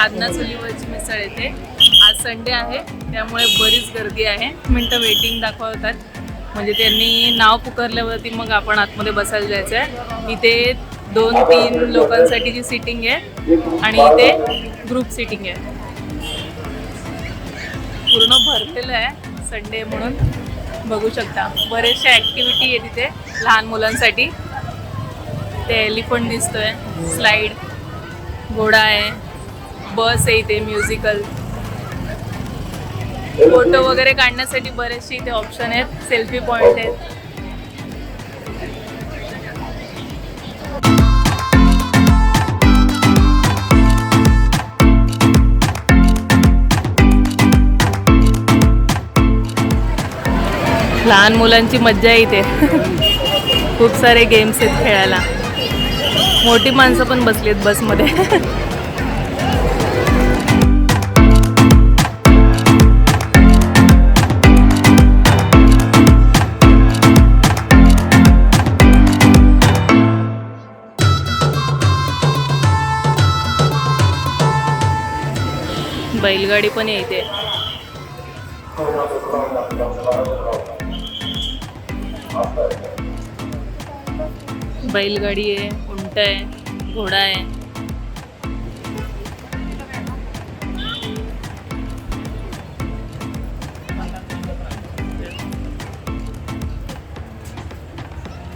साधना चुलीवरची मिसळ येते. आज संडे आहे त्यामुळे बरीच गर्दी आहे. मिनटं वेटिंग दाखवतात. म्हणजे त्यांनी नाव पुकारल्यावरती मग आपण आतमध्ये बसायला जायचं आहे इथे दोन तीन लोकांसाठीची सिटिंग आहे आणि इथे ग्रुप सिटिंग आहे. पूर्ण भरलेलं आहे संडे म्हणून. बघू शकता. बरेचशा ॲक्टिव्हिटी आहे तिथे लहान मुलांसाठी. ते एलिफंट दिसतोय. स्लाईड घोडा आहे. बस आहे इथे म्युझिकल फोटो वगैरे काढण्यासाठी बरेचसे इथे ऑप्शन आहेत सेल्फी पॉइंट आहेत. लहान मुलांची मज्जा आहे इथे. खूप सारे गेम्स आहेत खेळायला. मोठी माणसं पण बसली आहेत बसमध्ये. बैलगाडी पण येते बैलगाडी आहे उंट आहे घोडा आहे.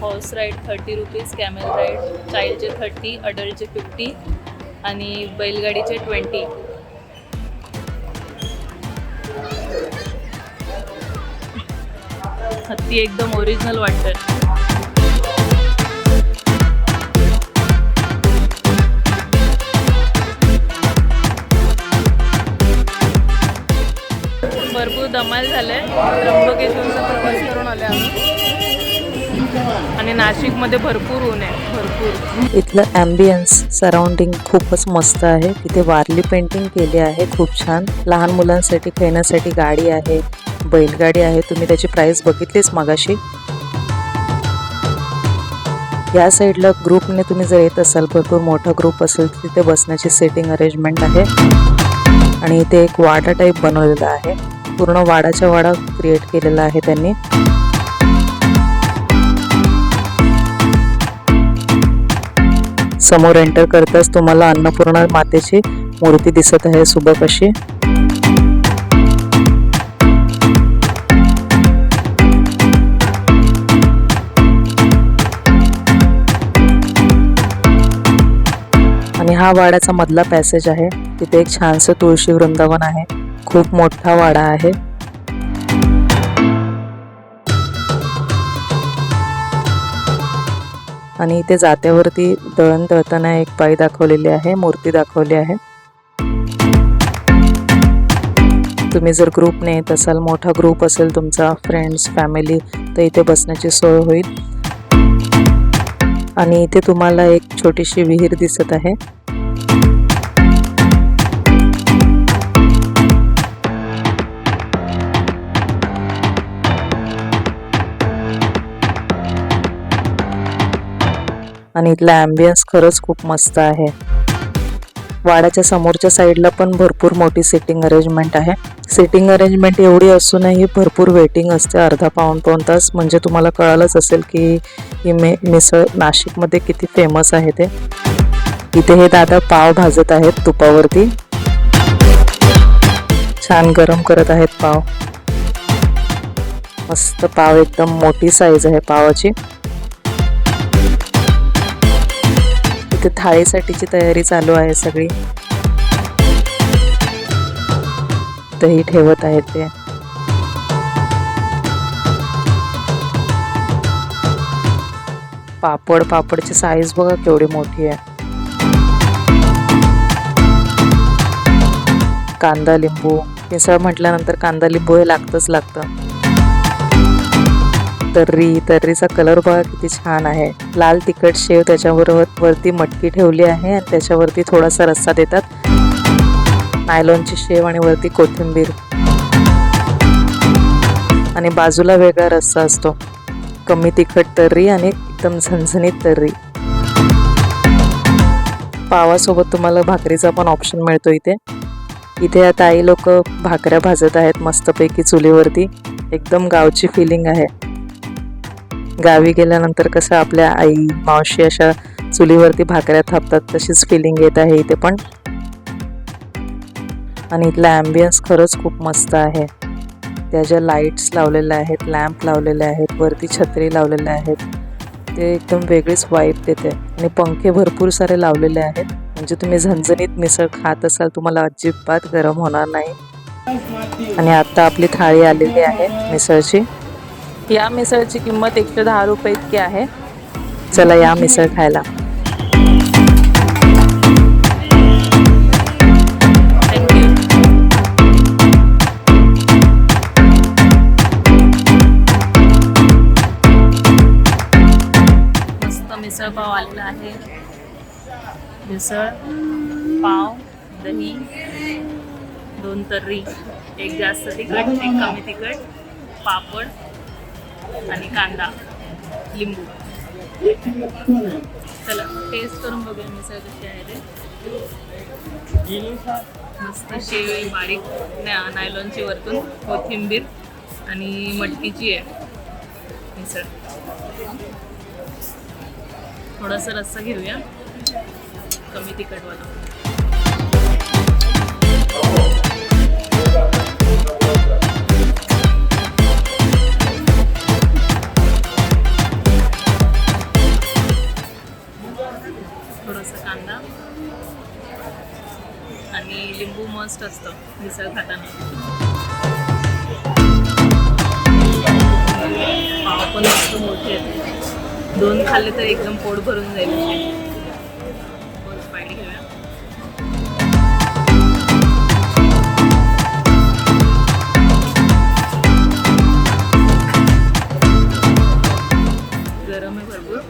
Horse ride thirty rupees camel ride चाईल्डचे thirty अडल्टचे फिफ्टी आणि बैलगाडीचे ट्वेंटी हत्ती एकदम ओरिजिनल वाटतं भरपूर धमाल झालंय. त्र्यंबकेश्वरचा प्रवास करून आले आम्ही. आणि नाशिकमध्ये भरपूर ऊन आहे भरपूर. इथलं ॲम्बियन्स सराउंडिंग खूपच मस्त आहे. इथे वारली पेंटिंग केली आहे खूप छान. लहान मुलांसाठी खेळण्यासाठी गाडी आहे. बैलगाडी आहे. तुम्ही त्याची प्राईस बघितलीच मागाशी. या साईडला ग्रुपने तुम्ही जर येत असाल भरपूर मोठा ग्रुप असेल तर तिथे बसण्याची सेटिंग अरेंजमेंट आहे. आणि इथे एक वाडा टाईप बनवलेला आहे. पूर्ण वाडाच्या वाडा क्रिएट केलेला आहे त्यांनी. समोर एंटर करताच तुम्हाला अन्नपूर्णा मातेची मूर्ती दिसत आहे. सुबक अशी हा वाड्याचा मधला पॅसेज आहे. तिथे एक छानसं तुळशी वृंदावन आहे. खूप मोठा वाडा आहे. आणि इथे जात्यावरती दळण दळताना एक पाय दाखवलेली आहे. मूर्ती दाखवली आहे. तुम्ही जर ग्रुपने येत असाल मोठा ग्रुप असेल तुमचा फ्रेंड्स फॅमिली तर इथे बसण्याची सोय होईल. आणि इथे तुम्हाला एक छोटीशी विहीर दिसत आहे. आणि इथला ॲम्बियन्स खरंच खूप मस्त आहे. वाड्याच्या समोरच्या साईडला पण भरपूर मोठी सिटिंग अरेंजमेंट आहे. सिटिंग अरेंजमेंट एवढी असूनही भरपूर वेटिंग असते अर्धा पाऊण पाऊण तास. म्हणजे तुम्हाला कळालंच असेल की ही मे मिसळ नाशिकमध्ये किती फेमस आहे ते. इथे हे दादा पाव भाजत आहेत तुपावरती. छान गरम करत आहेत पाव. मस्त पाव एकदम मोठी साईज आहे पावाची. इथे थाळीसाठीची तयारी चालू आहे सगळी. दही ठेवत आहेत ते. पापड पापडची साईज बघा केवढी मोठी आहे. कांदा लिंबू मिसळ म्हटल्यानंतर कांदा लिंबू हे लागतंच लागतं. तर्री तर्रीचा कलर बघा किती छान आहे. लाल तिखट शेव त्याच्याबरोबर वरती मटकी ठेवली आहे आणि त्याच्यावरती थोडासा रस्सा देतात. नायलॉनची शेव आणि वरती कोथिंबीर. आणि बाजूला वेगळा रस्सा असतो. कमी तिखट तर्री आणि एकदम झणझणीत तर्री. पावासोबत तुम्हाला भाकरीचा पण ऑप्शन मिळतो इथे. इथे आता आई लोक भाकऱ्या भाजत आहेत मस्तपैकी चुलीवरती. एकदम गावची फिलिंग आहे. गावी गेल्यानंतर कसं आपल्या आई मावशी अशा चुलीवरती भाकऱ्या थापतात तशीच फिलिंग येत आहे इथे पण. आणि इथला ॲम्बियन्स खरंच खूप मस्त आहे. त्या ज्या लाईट्स लावलेल्या आहेत लॅम्प लावलेले आहेत वरती छत्री लावलेल्या आहेत ते एकदम वेगळीच वाईट देते. आणि पंखे भरपूर सारे लावलेले आहेत. म्हणजे तुम्ही झणझणीत मिसळ खात असाल तुम्हाला अजिबात गरम होणार नाही. आणि आता आपली थाळी आलेली आहे मिसळची. या मिसळची किंमत एकशे दहा रुपये इतकी आहे. चला या मिसळ खायला. मस्त मिसळ पाव आलेला आहे. मिसळ पाव दही दोन तर्री एक जास्त तिखट एक कमी तिखट पापड आणि कांदा लिंबू. चला टेस्ट करून बघूया मिसळ कशी आहे ते. मस्त शेळी बारीक नायलॉनची वरतून कोथिंबीर आणि मटकीची आहे. मिसळ. थोडासा रस्सा घेऊया. कमी तिखटवाला. दोन खाल्ले तर एकदम पोट भरून जाईल. गरम आहे भरपूर.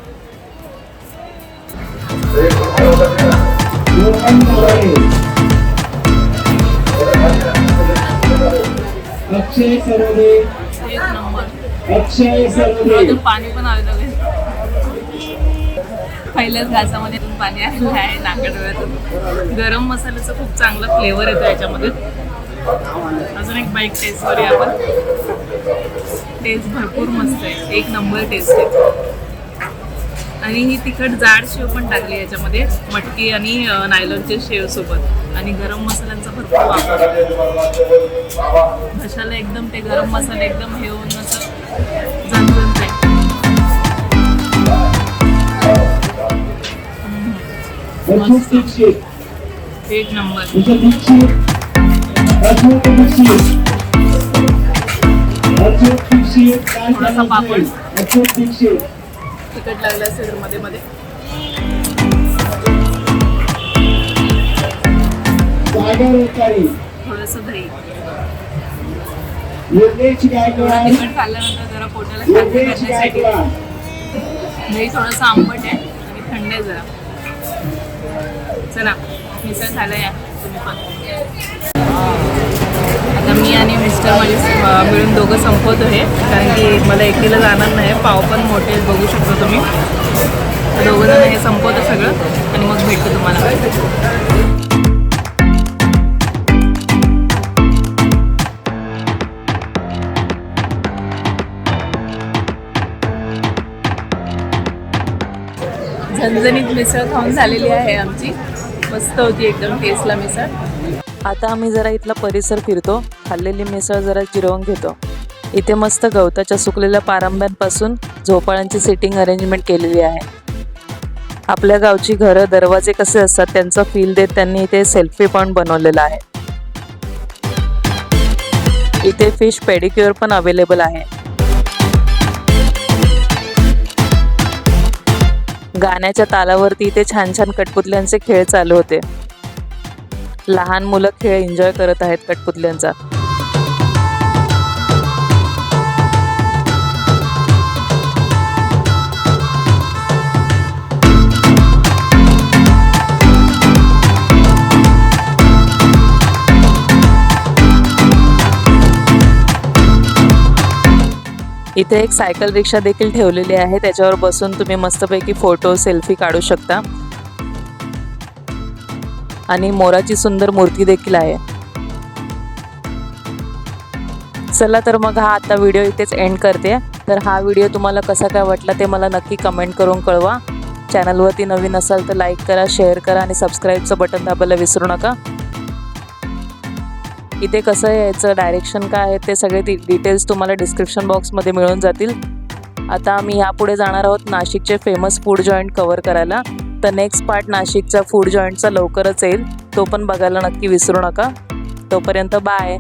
अक्षय सरोदे. एक नंबर. अक्षय सरोदे. अजून पाणी पण आलं लगेच पहिल्याच घासामध्ये पण पाणी आलेलं आहे नाकाडोळ्यातून गरम मसाल्याचं खूप चांगलं फ्लेवर येतो याच्यामध्ये. अजून एक बाईक टेस्ट करूया आपण. टेस्ट भरपूर मस्त आहे. एक नंबर टेस्ट आहे. आणि ही तिखट जाड शेव पण टाकली याच्यामध्ये. मटकी आणि नायलॉनचे शेव सोबत. आणि गरम मसाल्यांचा भरपूर वापर. घशाला एकदम ते गरम मसाले एकदम हे होऊन दीक्षित एक नंबर दीक्षित दीक्षित दीक्षित थोडासा पापड. दीक्षित लागलं असेल मध्ये मध्ये सागर ओकारी थोडंसं दही योगेश गायकवाड खाल्ल्यानंतर जरा पोटाला शांती योगेश करण्यासाठी गायकवाड दही थोडंसं आंबट आहे आणि थंड आहे जरा चला मिसळ झालं या तुम्ही पण. आता मी आणि मिस्टर म्हणजे, माझे मिळून दोघं संपवतो हे कारण की मला एकटीला जाणार नाही. पाव पण मोठे बघू शकता तुम्ही. दोघं जण हे संपवतो सगळं. आणि मग भेटतो तुम्हाला. झणझणीत मिसळ खाऊन झालेली आहे आमची. मस्त होती एकदम टेस्टला मिसळ. आता आम्ही जरा इथला परिसर फिरतो. खाल्लेली मिसळ जरा जिरवून घेतो. इथे मस्त गवताच्या सुकलेल्या पारंब्यांपासून झोपाळ्यांची सिटिंग अरेंजमेंट केलेली आहे. आपल्या गावची घरं दरवाजे कसे असतात त्यांचा फील देत त्यांनी इथे सेल्फी पॉईंट बनवलेला आहे. इथे फिश पेडिक्युअर पण अवेलेबल आहे. गाण्याच्या तालावरती इथे छान छान कठपुतल्यांचे खेळ चालू होते. लहान मुलं खेळ एन्जॉय करत आहेत कठपुतल्यांचा. इथे एक सायकल रिक्षा देखील ठेवलेली आहे. त्याच्यावर बसून तुम्ही मस्तपैकी फोटो सेल्फी काढू शकता. आणि मोराची सुंदर मूर्ती देखील आहे. चला तर मग हा आता व्हिडिओ इथेच एंड करते. तर हा व्हिडिओ तुम्हाला कसा काय वाटला ते मला नक्की कमेंट करून कळवा. चॅनलवरती नवीन असाल तर लाईक करा शेअर करा आणि सबस्क्राईबचं बटन दाबायला विसरू नका. इथे कसं यायचं डायरेक्शन काय आहे ते सगळे डिटेल्स तुम्हाला डिस्क्रिप्शन बॉक्समध्ये मिळून जातील. आता आम्ही ह्यापुढे जाणार आहोत नाशिकचे फेमस फूड जॉईंट कवर करायला. तर नेक्स्ट पार्ट नाशिकचा फूड जॉईंटचा लवकरच येईल. तो पण बघायला नक्की विसरू नका. तोपर्यंत बाय